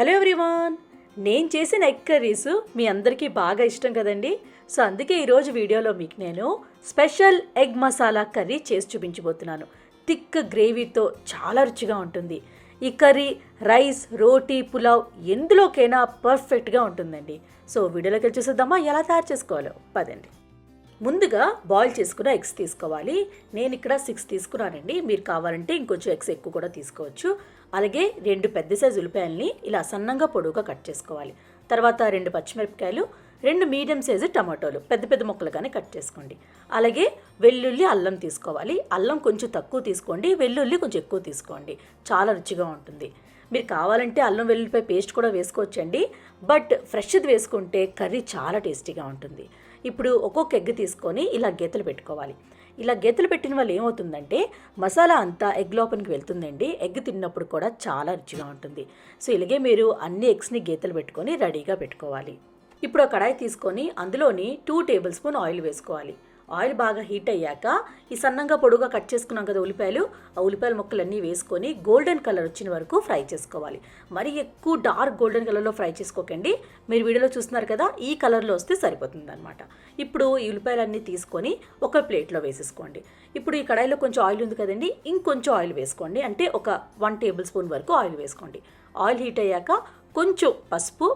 Hello everyone. నేను చేసిన egg curries మీ అందరికీ బాగా ఇష్టం కదండి. సో అందుకే ఈరోజు వీడియోలో మీకు నేను స్పెషల్ ఎగ్ మసాలా కర్రీ చేసి చూపించబోతున్నాను. థిక్ గ్రేవీతో చాలా రుచిగా ఉంటుంది. ఈ కర్రీ రైస్ రోటీ పులావ్ ఎందులోకైనా పర్ఫెక్ట్గా ఉంటుందండి. సో వీడియోలోకి వెళ్ళి చూసేద్దామా? ఎలా తయారు చేసుకోవాలో? పదండి. ముందుగా బాయిల్ చేసుకున్న ఎగ్స్ తీసుకోవాలి. నేను ఇక్కడ సిక్స్ తీసుకున్నానండి. మీరు కావాలంటే ఇంకొంచెం ఎగ్స్ ఎక్కువ కూడా తీసుకోవచ్చు. అలాగే రెండు పెద్ద సైజు ఉల్లిపాయల్ని ఇలా సన్నంగా పొడవుగా కట్ చేసుకోవాలి. తర్వాత రెండు పచ్చిమిరపకాయలు రెండు మీడియం సైజు టమాటోలు. పెద్ద పెద్ద ముక్కలుగానే కట్ చేసుకోండి. అలాగే వెల్లుల్లి అల్లం తీసుకోవాలి. అల్లం కొంచెం తక్కువ తీసుకోండి. వెల్లుల్లి కొంచెం ఎక్కువ తీసుకోండి. చాలా రుచిగా ఉంటుంది. మీరు కావాలంటే అల్లం వెల్లుల్లిపై పేస్ట్ కూడా వేసుకోవచ్చండి. బట్ ఫ్రెష్ది వేసుకుంటే కర్రీ చాలా టేస్టీగా ఉంటుంది. ఇప్పుడు ఒక్కొక్క ఎగ్ తీసుకొని ఇలా గీతలు పెట్టుకోవాలి. ఇలా గీతలు పెట్టిన వల్ల ఏమవుతుందంటే మసాలా అంతా ఎగ్ లోపలికి వెళ్తుందండి. ఎగ్ తిన్నప్పుడు కూడా చాలా రుచిగా ఉంటుంది. సో ఇలాగే మీరు అన్ని ఎగ్స్ని గీతలు పెట్టుకొని రెడీగా పెట్టుకోవాలి. ఇప్పుడు ఒక కడాయి తీసుకొని అందులోని టూ టేబుల్ స్పూన్ ఆయిల్ వేసుకోవాలి. ఆయిల్ బాగా హీట్ అయ్యాక ఈ సన్నంగా పొడుగా కట్ చేసుకున్నాం కదా ఉల్లిపాయలు. ఆ ఉల్లిపాయల ముక్కలన్నీ వేసుకొని గోల్డెన్ కలర్ వచ్చిన వరకు ఫ్రై చేసుకోవాలి. మరి ఎక్కువ డార్క్ గోల్డెన్ కలర్లో ఫ్రై చేసుకోకండి. మీరు వీడియోలో చూస్తున్నారు కదా ఈ కలర్లో వస్తే సరిపోతుంది అనమాట ఇప్పుడు ఈ ఉల్లిపాయలన్నీ తీసుకొని ఒక ప్లేట్లో వేసేసుకోండి. ఇప్పుడు ఈ కడాయిలో కొంచెం ఆయిల్ ఉంది కదండి ఇంకొంచెం ఆయిల్ వేసుకోండి. అంటే ఒక వన్ టేబుల్ స్పూన్ వరకు ఆయిల్ వేసుకోండి. ఆయిల్ హీట్ అయ్యాక కొంచెం పసుపు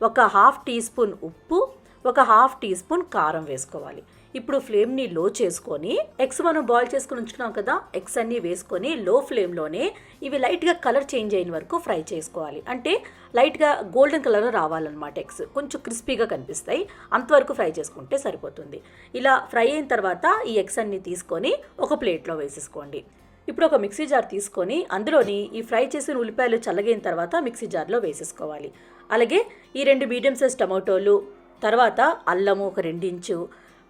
ఒక హాఫ్ టీ స్పూన్ ఉప్పు ఒక హాఫ్ టీ స్పూన్ కారం వేసుకోవాలి. ఇప్పుడు ఫ్లేమ్ని లో చేసుకొని ఎగ్స్ మనం బాయిల్ చేసుకుని ఉంచుకున్నాం కదా ఎగ్స్ అన్నీ వేసుకొని లో ఫ్లేమ్లోనే ఇవి లైట్గా కలర్ చేంజ్ అయిన వరకు ఫ్రై చేసుకోవాలి. అంటే లైట్గా గోల్డెన్ కలర్ రావాలన్నమాట ఎగ్స్ కొంచెం క్రిస్పీగా కనిపిస్తాయి. అంతవరకు ఫ్రై చేసుకుంటే సరిపోతుంది. ఇలా ఫ్రై అయిన తర్వాత ఈ ఎగ్స్ అన్నీ తీసుకొని ఒక ప్లేట్లో వేసేసుకోండి. ఇప్పుడు ఒక మిక్సీ జార్ తీసుకొని అందులోని ఈ ఫ్రై చేసిన ఉల్లిపాయలు చల్లగైన తర్వాత మిక్సీ జార్లో వేసేసుకోవాలి. అలాగే ఈ రెండు మీడియం సైజ్ టమాటోలు తర్వాత అల్లము ఒక రెండించు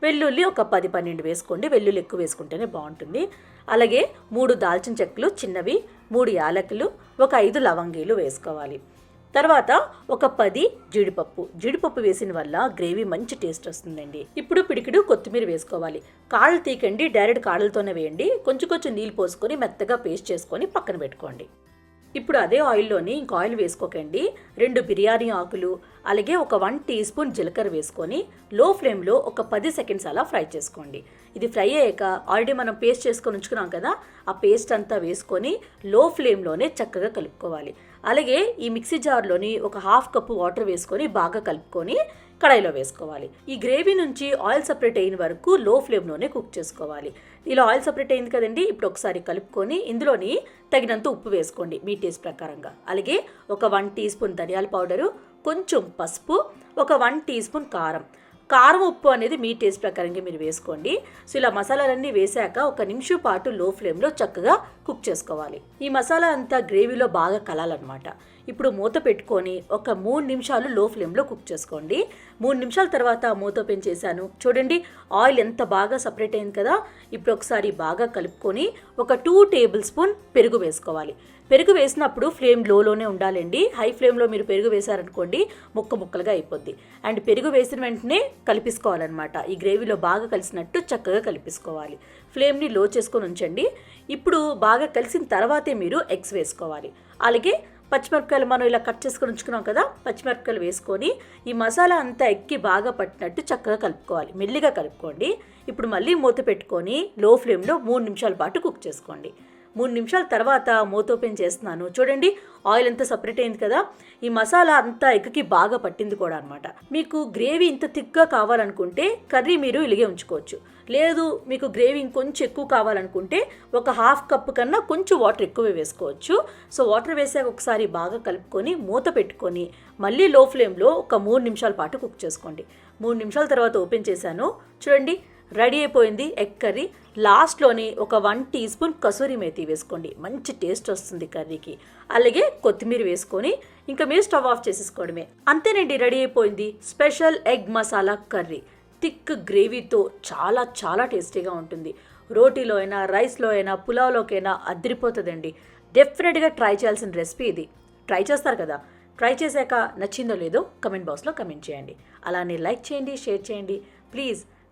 వెల్లుల్లి ఒక పది పన్నెండు వేసుకోండి. వెల్లుల్లి ఎక్కువ వేసుకుంటేనే బాగుంటుంది. అలాగే మూడు దాల్చిన చెక్కలు చిన్నవి మూడు యాలకులు ఒక ఐదు లవంగీలు వేసుకోవాలి. తర్వాత ఒక పది జీడిపప్పు. జీడిపప్పు వేసిన వల్ల గ్రేవీ మంచి టేస్ట్ వస్తుందండి. ఇప్పుడు పిడికిడు కొత్తిమీర వేసుకోవాలి. కాళ్ళు తీకండి డైరెక్ట్ కాళ్ళతోనే వేయండి. కొంచెం కొంచెం నీళ్ళు పోసుకొని మెత్తగా పేస్ట్ చేసుకొని పక్కన పెట్టుకోండి. ఇప్పుడు అదే ఆయిల్లోని ఇంక ఆయిల్ వేసుకోకండి. రెండు బిర్యానీ ఆకులు అలాగే ఒక వన్ టీ స్పూన్ జీలకర్ర వేసుకొని లో ఫ్లేమ్లో ఒక పది సెకండ్స్ అలా ఫ్రై చేసుకోండి. ఇది ఫ్రై అయ్యాక ఆల్రెడీ మనం పేస్ట్ చేసుకొని ఉంచుకున్నాం కదా ఆ పేస్ట్ అంతా వేసుకొని లో ఫ్లేమ్లోనే చక్కగా కలుపుకోవాలి. అలాగే ఈ మిక్సీ జార్లోని ఒక హాఫ్ కప్పు వాటర్ వేసుకొని బాగా కలుపుకొని కడాయిలో వేసుకోవాలి. ఈ గ్రేవీ నుంచి ఆయిల్ సపరేట్ అయిన వరకు లో ఫ్లేమ్లోనే కుక్ చేసుకోవాలి. ఇలా ఆయిల్ సపరేట్ అయింది కదండి ఇప్పుడు ఒకసారి కలుపుకొని ఇందులోని తగినంత ఉప్పు వేసుకోండి మీ టేస్ట్ ప్రకారంగా. అలాగే ఒక వన్ టీ స్పూన్ ధనియాల పౌడరు కొంచెం పసుపు ఒక వన్ టీ స్పూన్ కారం. కారం ఉప్పు అనేది మీ టేస్ట్ ప్రకారంగా మీరు వేసుకోండి. సో ఇలా మసాలాలన్నీ వేసాక ఒక నిమిషం పాటు లో ఫ్లేమ్లో చక్కగా కుక్ చేసుకోవాలి. ఈ మసాలా అంతా గ్రేవీలో బాగా కలాలన్నమాట. ఇప్పుడు మూత పెట్టుకొని ఒక మూడు నిమిషాలు లో ఫ్లేమ్లో కుక్ చేసుకోండి. మూడు నిమిషాల తర్వాత మూత ఓపెన్ చేశాను. చూడండి ఆయిల్ ఎంత బాగా సపరేట్ అయింది కదా. ఇప్పుడు ఒకసారి బాగా కలుపుకొని ఒక టూ టేబుల్ స్పూన్ పెరుగు వేసుకోవాలి. పెరుగు వేసినప్పుడు ఫ్లేమ్ లోలోనే ఉండాలండి. హై ఫ్లేమ్లో మీరు పెరుగు వేశారనుకోండి ముక్క ముక్కలుగా అయిపోద్ది. అండ్ పెరుగు వేసిన వెంటనే కలిపేసుకోవాలన్నమాట. ఈ గ్రేవీలో బాగా కలిసినట్టు చక్కగా కలిపేసుకోవాలి. ఫ్లేమ్ని లో చేసుకొని ఉంచండి. ఇప్పుడు బాగా కలిసిన తర్వాతే మీరు ఎగ్స్ వేసుకోవాలి. అలాగే పచ్చిమిరపకాయలు మనం ఇలా కట్ చేసుకొని ఉంచుకున్నాం కదా పచ్చిమిరపకాయలు వేసుకొని ఈ మసాలా అంతా ఎక్కి బాగా పట్టినట్టు చక్కగా కలుపుకోవాలి. మెల్లిగా కలుపుకోండి. ఇప్పుడు మళ్ళీ మూత పెట్టుకొని లో ఫ్లేమ్లో మూడు నిమిషాల పాటు కుక్ చేసుకోండి. మూడు నిమిషాల తర్వాత మూత ఓపెన్ చేస్తున్నాను. చూడండి ఆయిల్ అంతా సపరేట్ అయింది కదా. ఈ మసాలా అంతా ఎగ్కి బాగా పట్టింది కూడా అనమాట మీకు గ్రేవీ ఇంత థిక్గా కావాలనుకుంటే కర్రీ మీరు ఇలాగే ఉంచుకోవచ్చు. లేదు మీకు గ్రేవీ ఇంకొంచెం ఎక్కువ కావాలనుకుంటే ఒక హాఫ్ కప్ కన్నా కొంచెం వాటర్ ఎక్కువ వేసుకోవచ్చు. సో వాటర్ వేసాక ఒకసారి బాగా కలుపుకొని మూత పెట్టుకొని మళ్ళీ లో ఫ్లేమ్లో ఒక మూడు నిమిషాల పాటు కుక్ చేసుకోండి. మూడు నిమిషాల తర్వాత ఓపెన్ చేశాను. చూడండి రెడీ అయిపోయింది ఎగ్ కర్రీ. లాస్ట్లోని ఒక one teaspoon kasuri methi వేసుకోండి. మంచి టేస్ట్ వస్తుంది కర్రీకి. అలాగే కొత్తిమీర వేసుకొని ఇంకా మీరు స్టవ్ ఆఫ్ చేసేసుకోవడమే. అంతేనండి రెడీ అయిపోయింది special egg masala curry. Thick గ్రేవీతో చాలా చాలా టేస్టీగా ఉంటుంది. రోటీలో అయినా రైస్లో అయినా పులావ్లోకైనా అదిరిపోతుందండి. డెఫినెట్గా ట్రై చేయాల్సిన రెసిపీ ఇది. ట్రై చేస్తారు కదా? ట్రై చేశాక నచ్చిందో లేదో కమెంట్ బాక్స్లో కమెంట్ చేయండి. అలానే లైక్ చేయండి షేర్ చేయండి. ప్లీజ్